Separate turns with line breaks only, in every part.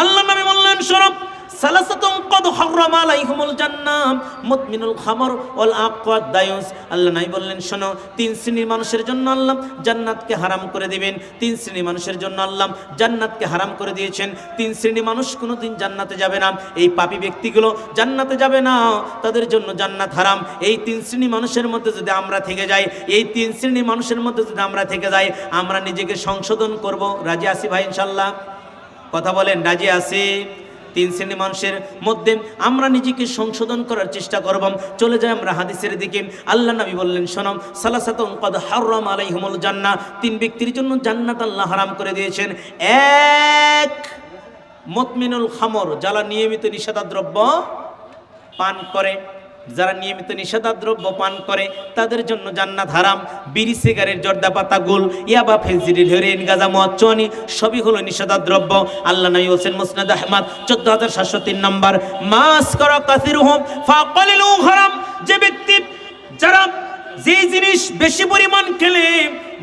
আল্লাহ নবী বললেন, শোনো, সালাসাতুন কদ হারাম আলাইহিমুল জান্নাহ মুদমিনুল খামর ওয়াল আকওয়াদ দায়ুস। আল্লাহ নাই বললেন, শোনো, তিন শ্রেণির মানুষের জন্য আল্লাহ জান্নাতকে হারাম করে দিবেন, তিন শ্রেণির মানুষের জন্য আল্লাহ জান্নাতকে হারাম করে দিয়েছেন, তিন শ্রেণির মানুষ কোনোদিন জান্নাতে যাবে না, এই পাপী ব্যক্তিগুলো জান্নাতে যাবে না, তাদের জন্য জান্নাত হারাম। এই তিন শ্রেণি মানুষের মধ্যে যদি আমরা থেকে যাই, এই তিন শ্রেণির মানুষের মধ্যে যদি আমরা থেকে যাই, আমরা নিজেকে সংশোধন করব। রাজি আসি ভাই ইনশাল্লাহ কথা বলেন, রাজি আসি তিন শ্রেণি মানুষের মধ্যে আমরা নিজেকে সংশোধন করার চেষ্টা করব। চলে যাই আমরা হাদিসের দিকে। আল্লাহ নবী বললেন সনম সালাসাতুন কদ হারাম আলাইহিমুল জান্নাহ। তিন ব্যক্তির জন্য জান্নাত আল্লাহ হারাম করে দিয়েছেন। এক, মতমিনুল খামর, যারা নিয়মিত নিষেধাদ্রব্য পান করে। যারা নিয়মিত নিষেধা দ্রব্য পান করে, তাদের জন্য জান্নাত হারাম। বিড়ি, সিগারেট, জর্দা পাতা, গুল, ইয়াবা ফেজিরি হেরোইন গাজা মদ চনি সবই হলো নিষেধা দ্রব্য আল্লাহ নবী হোসেন মুসনাদ আহমদ, চোদ্দ হাজার সাতশো তিন নম্বর, মাস করা কাসির হোম ফাকলিল হারাম। যে ব্যক্তি, যারা যে জিনিস বেশি পরিমাণ খেলে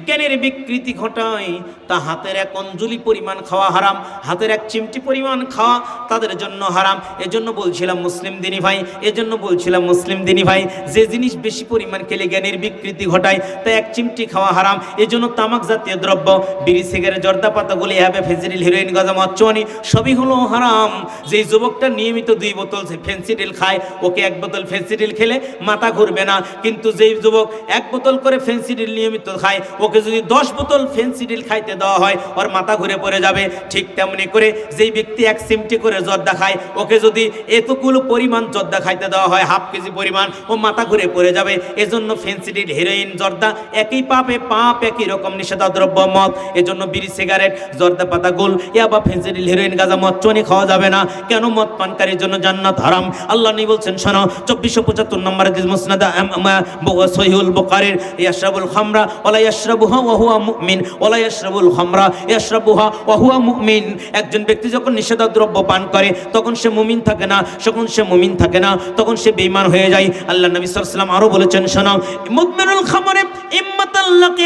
জ্ঞানের বিকৃতি ঘটায়। তা হাতের এক অঞ্জলি পরিমাণ খাওয়া হারাম, হাতের এক চিমটি পরিমাণ খাওয়া তাদের জন্য হারাম। এজন্য বলছিলাম মুসলিম দিনী ভাই, এজন্য বলছিলাম মুসলিম দিনী ভাই, যে জিনিস বেশি পরিমাণ খেলে জ্ঞানের বিকৃতি ঘটায়, তা এক চিমটি খাওয়া হারাম। এজন্য তামাক জাতীয় দ্রব্য, বিড়ি, সিগারেট, জর্দা পাতাগুলি হ্যাবে ফেন্সিডিল হিরোইন গজা মচ্চনি সবই হলো হারাম। যে যুবকটা নিয়মিত দুই বোতল ফেন্সিডিল খায়, ওকে এক বোতল ফেন্সিডিল খেলে মাথা ঘুরবে না। কিন্তু যেই যুবক এক বোতল করে ফেন্সিডিল নিয়মিত খায় ওকে যদি দশ বোতল ফেন্সিডিল খাইতে দেওয়া হয়, ওর মাথা ঘুরে পড়ে যাবে। ঠিক তেমনি করে যেই ব্যক্তি এক সিমটি করে জর্দা খায়, ওকে যদি এতগুলো পরিমাণ জর্দা খাইতে দেওয়া হয়, হাফ কেজি পরিমাণ, ও মাথা ঘুরে পড়ে যাবে। এজন্য ফেন্সিডিল, হেরোইন, জর্দা একই পাপে পাপ, একই রকম নিষেধাদ্রব্য, মদ, এজন্য বিড়ি, সিগারেট, জর্দা পাতা গোল ইয়াবা ফেন্সিডিল, হেরোইন, গাজা, মদ, চনি খাওয়া যাবে না। কেন মদ পানকারীর জন্য জান্নাত হারাম? আল্লাহ নি বলছেন, শোনো, চব্বিশশো পঁচাত্তর নম্বর মুসনাদা সহিহুল বুখারীর, ইয়াশরাবুল খামরা, ওয়ালা ইয়াশরাবুহা ওয়া হুয়া মুমিন ইয়াশরাবুল খামরা। ইয়াশরাবুহা ওয়া হুয়া মুমিন। একজন ব্যক্তি যখন নিষেধাদ্রব্য পান করে, তখন সে মুমিন থাকে না, যখন সে মুমিন থাকে না, তখন সে বেঈমান হয়ে যায়। আল্লাহ নবী সাল্লাল্লাহু আলাইহি আরও বলেছেন খামরে ইম্মাতাল্লাকি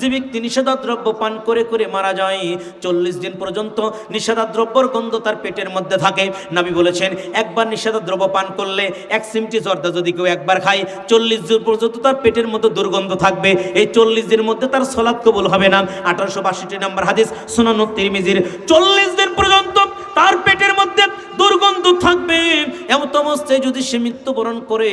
যে ব্যক্তি নিষেধাদ্রব্য পান করে করে মারা যায়, চল্লিশ দিন পর্যন্ত নিষেধাদ্রব্যর গন্ধ তার পেটের মধ্যে থাকে। নবী বলেছেন, একবার নিষেধাদ্রব্য পান করলে এক সিমটি জর্দা যদি কেউ একবার খায়, চল্লিশ দিন পর্যন্ত তার পেটের মধ্যে দুর্গন্ধ থাকবে। এই চল্লিশ দিনের মধ্যে তার সলাৎ কবুল হবে না। আঠারোশো বাষট্টি নম্বর হাদিস সোনানু তিরমিজির। চল্লিশ দিন পর্যন্ত তার পেটের মধ্যে দুর্গন্ধ থাকবে। এমত অবস্থায় যদি সে মৃত্যুবরণ করে,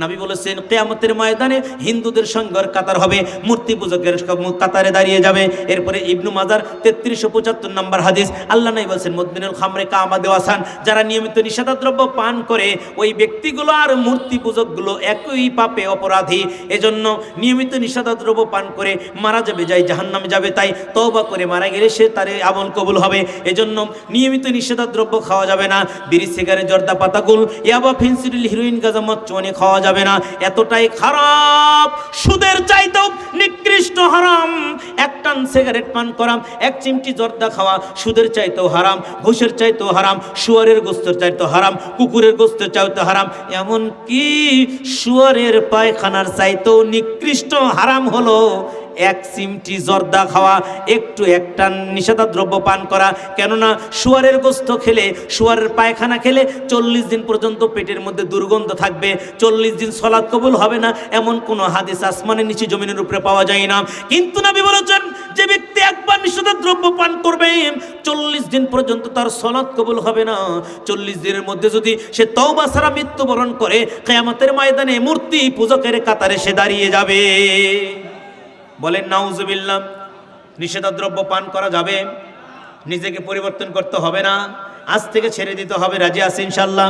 নাবি বলেছেন, কেয়ামতের ময়দানে হিন্দুদের সঙ্গের কাতার হবে। মূর্তি পূজকের কাতারে দাঁড়িয়ে যাবে। এরপরে ইবনু মাজার তেত্রিশশো পঁচাত্তর নম্বর হাদিস, আল্লাহ নাই বলছেন মদিনুল খামরে কামা দেওয়াসান যারা নিয়মিত নিষেধাদ্রব্য পান করে, ওই ব্যক্তিগুলো আর মূর্তি পূজকগুলো একই পাপে অপরাধী। এজন্য নিয়মিত নিষেধাদ্রব্য পান করে মারা যাবে, যাই জাহান্নামে যাবে, তাই তওবা করে মারা গেলে সে তার আমল কবুল হবে। এজন্য নিয়মিত নিষেধাদ্রব্য খাওয়া যাবে না, বিড়ি, সিগারেট, জর্দা, পাতাগুল, ইয়াবা, ফেন্সিডিল, হিরোইন, গাজা মদ চুয়ানি খাওয়া যাবে না। এতটাই খারাপ। সুদের চাইতেও নিকৃষ্ট হারাম। এক টান সিগারেট পান করাম, এক চিমটি জর্দা খাওয়া সুদের চাইতেও হারাম, ঘুষের চাইতেও হারাম, শুয়ারের গোস্তের চাইতেও হারাম, কুকুরের গোস্তের চাইতেও হারাম। এমন কি শুয়ারের পায়খানার চাইতেও নিকৃষ্ট হারাম হলো এক চিমটি জর্দা খাওয়া, একটু একটা নিষেধা দ্রব্য পান করা। কেননা শুয়ারের গোস্ত খেলে, শুয়ারের পায়খানা খেলে চল্লিশ দিন পর্যন্ত পেটের মধ্যে দুর্গন্ধ থাকবে। চল্লিশ দিন সলাদ কবুল হবে না, এমন কোনো হাদিস আসমানের নিচে জমিনের উপরে পাওয়া যায় না। কিন্তু নবী বলেছেন, যে ব্যক্তি একবার নিষেধা দ্রব্য পান করবে, চল্লিশ দিন পর্যন্ত তার সলাদ কবুল হবে না। চল্লিশ দিনের মধ্যে যদি সে তওবা ছাড়া মৃত্যুবরণ করে, কেয়ামতের ময়দানে মূর্তি পূজকের কাতারে সে দাঁড়িয়ে যাবে। বলেন, নাউজুবিল্লাহ, নিষেধাদ্রব্য পান করা যাবে। নিজেকে পরিবর্তন করতে হবে না। আজ থেকে ছেড়ে দিতে হবে। রাজি আসি ইনশাল্লাহ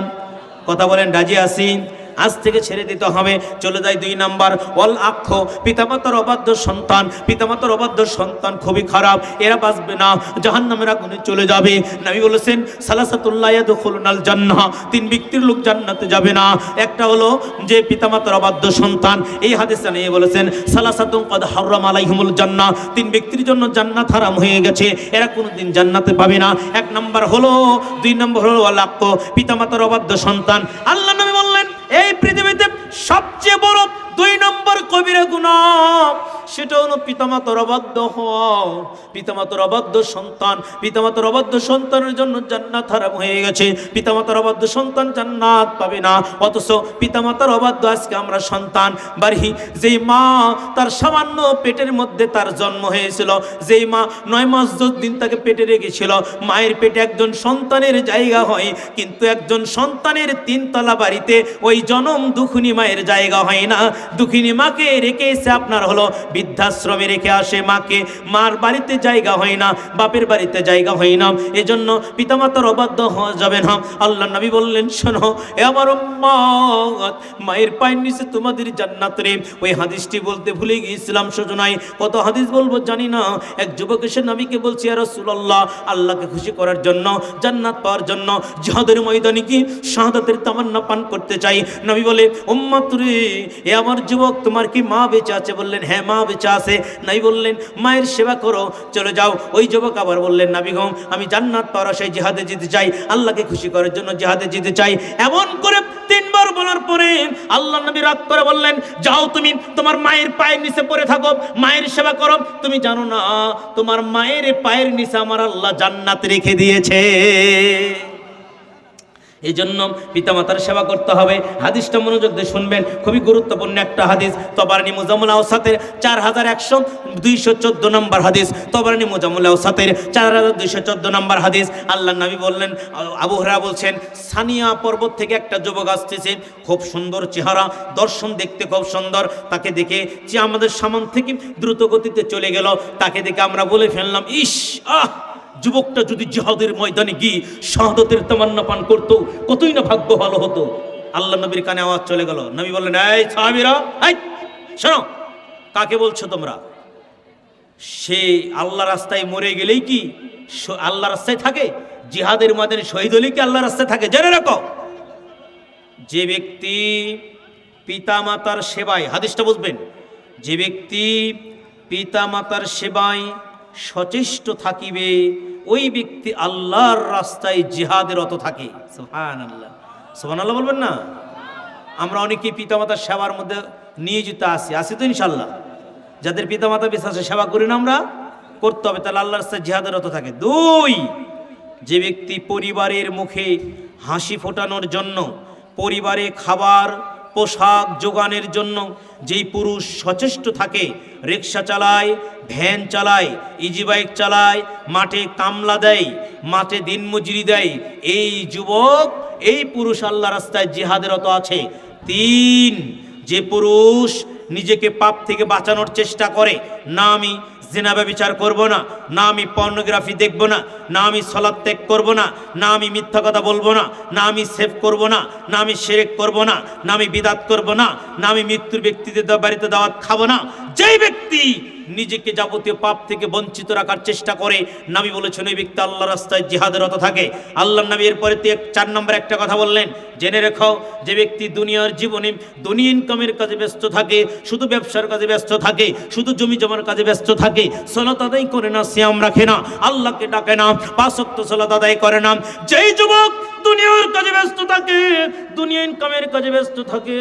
কথা বলেন, রাজি আসি আজ থেকে ছেড়ে দিতে হবে। চলে যায় দুই নাম্বার। অল আক্ষ পিতামাতার অবাধ্য সন্তান। পিতামাতার অবাধ্য সন্তান খুবই খারাপ। এরা বাঁচবে না জাহান নামের আগুনে চলে যাবে। নবী বলেছেন, সালাসাতুল্লাহ ইয়াদখুলুনাল জান্নাহ। তিন ব্যক্তির লোক জান্নাতে যাবে না। একটা হলো যে পিতামাতার অবাধ্য সন্তান। এই হাদিসে নিয়ে বলেছেন, সালাসাতুন কদ হারাম আলাইহিমুল জান্নাহ। তিন ব্যক্তির জন্য জান্নাত হারাম হয়ে গেছে। এরা কোনোদিন জান্নাতে পাবে না। এক নাম্বার হলো, দুই নম্বর হলো আক্ষ পিতামাতার অবাধ্য সন্তান। আল্লাহ সবচেয়ে বড় দুই নম্বর কবিরা গুনাহ সেটা হলো পিতামাতার অবাধ্য হওয়া। পিতামাতার অবাধ্য সন্তান। পিতামাতার অবাধ্য সন্তানের জন্য জান্নাত হারাম হয়ে গেছে। পিতামাতার অবাধ্য সন্তান জান্নাত পাবে না। অথচ পিতামাতার অবাধ্য আজকে আমরা সন্তান। বাড়ি যেই মা তার সামান্য পেটের মধ্যে তার জন্ম হয়েছিল, যেই মা নয় মাস দশ দিন তাকে পেটে রেখেছিল, মায়ের পেটে একজন সন্তানের জায়গা হয়, কিন্তু একজন সন্তানের তিনতলা বাড়িতে ওই জনম দুখুনি মায়ের জায়গা হয় না। দুঃখিনী মাকে রেখে এসে আপনার হলো বৃদ্ধাশ্রমে রেখে আসে মাকে। মার বাড়িতে জায়গা হয় না, বাপের বাড়িতে জায়গা হয় না। এজন্য পিতামাতার অবাধ্য হওয়া যাবে না। আল্লাহ নবী বললেন, শোনো, এ আমার মায়ের পায়ের নিচে তোমাদের জান্নাত রে। ওই হাদিসটি বলতে ভুলে গিয়েছিলাম সজনাই কত হাদিস বলব জানি না। এক যুবক এসে নবীকে বলছি আর রাসূলুল্লাহ, আল্লাহকে খুশি করার জন্য, জান্নাত পাওয়ার জন্য জিহাদের ময়দানে কি শাহাদাতের তামান্না পান করতে চাই। নবী বলে, উম্মত রে, এ আমার যুবক, তোমার কি মা বেঁচে আছে? বললেন হ্যাঁ মা বেঁচে আছে। নাই বললেন, মায়ের সেবা করো, চলে যাও। ওই যুবক আবার বললেন নাবি গম আমি জান্নাত পাওয়ার সেই জিহাদে যেতে চাই, আল্লাহকে খুশি করার জন্য জিহাদে যেতে চাই। এমন করে তিনবার বলার পরে আল্লাহ নবী রাগ করে বললেন, যাও তুমি, তোমার মায়ের পায়ের নিচে পড়ে থাকো, মায়ের সেবা করো। তুমি জানো না, তোমার মায়ের পায়ের নিচে আমার আল্লাহ জান্নাত রেখে দিয়েছে। এই জন্য পিতামাতার সেবা করতে হবে। হাদিসটা মনোযোগ দিয়ে শুনবেন। খুবই গুরুত্বপূর্ণ একটা হাদিস। তবারানি মুজামুল আওসাতের চার হাজার একশো দুইশো চোদ্দ নম্বর হাদিস। তবারানি মুজামুল আওসাতের চার হাজার দুইশো চোদ্দ নম্বর হাদিস। আল্লাহ নবী বললেন, আবু হরা বলছেন, সানিয়া পর্বত থেকে একটা যুবক আসতেছে, খুব সুন্দর চেহারা, দর্শন দেখতে খুব সুন্দর। তাকে দেখে যে আমাদের সামান থেকে দ্রুত গতিতে চলে গেল। তাকে দেখে আমরা বলে ফেললাম, ইস, আহ! যুবকটা যদি জিহাদের ময়দানে গিয়ে শাহাদতের তামান্না পান করতো, কতই না ভাগ্য ভালো হতো। আল্লাহ নবীর কানে আওয়াজ চলে গেল। নবী বললেন, এই এই, শোনো, কাকে বলছো তোমরা? সে আল্লাহ রাস্তায় মরে গেলেই কি আল্লাহ রাস্তায় থাকে? জিহাদের ময়দানে শহীদ হলেই কি আল্লাহ রাস্তায় থাকে? জেনে রাখো। যে ব্যক্তি পিতামাতার সেবায় হাদিসটা বুঝবেন। যে ব্যক্তি পিতামাতার সেবায় সচেষ্ট থাকিবে ওই ব্যক্তি আল্লাহর রাস্তায় জিহাদের অত থাকে। সুহান আল্লাহ সুহান আল্লাহ বলবেন না? আমরা অনেকেই পিতামাতার সেবার মধ্যে নিয়োজিত আছি আছি তো ইনশাল্লাহ যাদের পিতামাতা বিশ্বাসে সেবা করি না আমরা, করতে হবে। তাহলে আল্লাহর রাস্তায় জিহাদের অত থাকে। দুই, যে ব্যক্তি পরিবারের মুখে হাসি ফোটানোর জন্য পরিবারে খাবার পোশাক যোগানের জন্য যেই পুরুষ সচেষ্ট থাকে, রিক্সা চালায়, ভ্যান চালায় ইজি বাইক চালায়, মাঠে কামলা দেয়, মাঠে দিনমজুরি দেয়, এই যুবক, এই পুরুষ আল্লাহ রাস্তায় জিহাদেরত আছে। তিন, যে পুরুষ নিজেকে পাপ থেকে বাঁচানোর চেষ্টা করে, না আমি জেনাবে বিচার করব না না আমি পর্নোগ্রাফি দেখব না না আমি সলাদ ত্যাগ করব না না আমি মিথ্যা কথা বলব না না আমি সেভ করব না না আমি সেরেক করব না না আমি বিদাত করব না না আমি মৃত্যুর ব্যক্তিদের বাড়িতে দাওয়াত খাব না। যেই ব্যক্তি নিজেকে যাবতীয় পাপ থেকে বঞ্চিত রাখার চেষ্টা করে। নামি বলেছেন, ওই ব্যক্তি আল্লাহ রাস্তায় জিহাদের রত থাকে। আল্লাহ নবী এরপরে চার নম্বর একটা কথা বললেন, জেনে রেখো যে ব্যক্তি দুনিয়ার জীবনে দুনিয়া ইনকামের কাজে ব্যস্ত থাকে, শুধু ব্যবসার কাজে ব্যস্ত থাকে, শুধু জমি জমার কাজে ব্যস্ত থাকে, সলাত আদায় করে না শ্যাম রাখে না, আল্লাহকে ডাকে না পাঁচক্ত সলাত আদায় করে না। যেই যুবক দুনিয়ার কাজে ব্যস্ত থাকে, দুনিয়া ইনকামের কাজে ব্যস্ত থাকে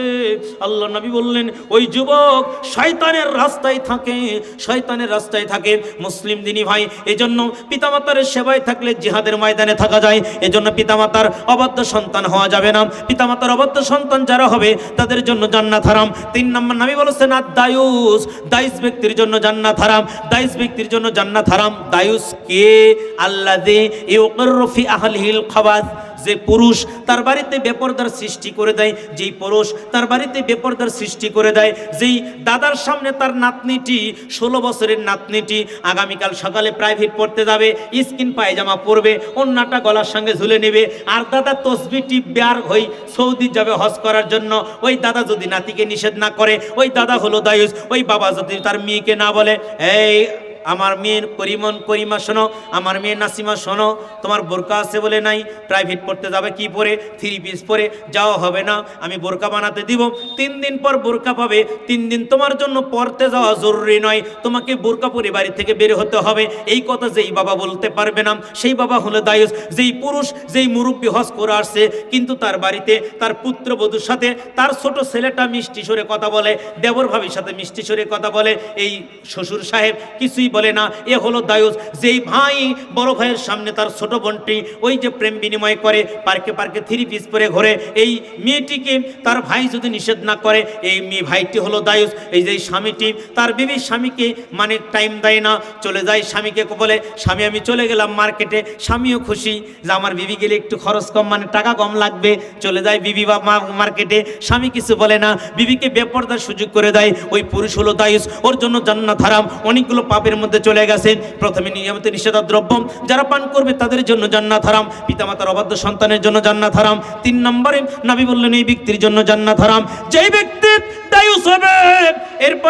আল্লাহ নবী বললেন, ওই যুবক শয়তানের রাস্তায় থাকে শয়তানের রাস্তায় থাকে মুসলিম দিনী ভাই। এজন্য পিতামাতার সেবায় থাকলে জিহাদের ময়দানে থাকা যায়। এজন্য পিতামাতার অবাধ্য সন্তান হওয়া যাবে না। পিতামাতার অবাধ্য সন্তান যারা হবে, তাদের জন্য জান্নাত হারাম। তিন নম্বর নামি বলেছেন আর দায়ুস দায়ুস ব্যক্তির জন্য জান্নাত হারাম। দায়ুস ব্যক্তির জন্য জান্নাত হারাম। দায়ুস কে? আল্লাহ দে ইউকরফি আহলিল খাবাস। যে পুরুষ তার বাড়িতে বেপরদার সৃষ্টি করে দেয়, যেই পুরুষ তার বাড়িতে বেপরদার সৃষ্টি করে দেয়, যেই দাদার সামনে তার নাতনিটি, ষোলো বছরের নাতনিটি আগামীকাল সকালে প্রাইভেট পড়তে যাবে, স্কিন পায়জামা পরবে, অন্যটা গলার সঙ্গে ঝুলে নেবে, আর দাদা তসবিটি বেয়ার হই সৌদি যাবে হজ করার জন্য। ওই দাদা যদি নাতিকে নিষেধ না করে, ওই দাদা হলো দায়ুস, ওই বাবা যদি তার মেয়েকে না বলে, এই আমার মেয়ের করিমন করিমা শোনো, আমার মেয়ে নাসিমা শোনো, তোমার বোরকা আছে বলে নাই প্রাইভেট পড়তে যাবে কি পরে থ্রি পিস পরে, যাওয়া হবে না, আমি বোরকা বানাতে দিব, তিন দিন পর বোরকা পাবে, তিন দিন তোমার জন্য পড়তে যাওয়া জরুরি নয়, তোমাকে বোরকা পরে বাড়ি থেকে বের হতে হবে, এই কথা যেই বাবা বলতে পারবে না, সেই বাবা হলো দায়ুস, যেই পুরুষ, যেই মুরব্বী হজ করে আসছে, কিন্তু তার বাড়িতে তার পুত্রবধূর সাথে তার ছোট ছেলেটা মিষ্টি সরে কথা বলে, দেবর ভাবির সাথে মিষ্টি সরে কথা বলে, এই শ্বশুর সাহেব কিছুই বলে না, এ হলো দায়ুস। যেই ভাই বড় ভাইয়ের সামনে তার ছোট বোনটি ওই যে প্রেম বিনিময় করে, পার্কে পার্কে থ্রি পিস পরে ঘরে, এই মেয়েটিকে তার ভাই যদি নিষেধ না করে, এই মেয়ে ভাইটি হলো দায়ুস। এই যে স্বামীটি, তার বিবি স্বামীকে মানে টাইম দেয় না, চলে যায় স্বামীকে বলে, স্বামী, আমি চলে গেলাম মার্কেটে স্বামীও খুশি। যে, আমার বিবি গেলে একটু খরচ কম মানে টাকা কম লাগবে। চলে যায় বিবি বা মা মার্কেটে স্বামী কিছু বলে না। বিবিকে বেপর্দার সুযোগ করে দেয়, ওই পুরুষ হলো দায়ুস। ওর জন্য জান্নাত হারাম, অনেকগুলো পাপের মধ্যে চলে গেছেন। প্রথমে নিয়মিত নিষেধা দ্রব্য যারা পান করবে তাদের জন্য জান্নাত হারাম। পিতামাতার অবাধ্য সন্তানের জন্য জান্নাত হারাম। তিন নম্বরে নাবি বললেন, এই ব্যক্তির জন্য জান্নাত হারাম। যেই ব্যক্তি তাই এরপর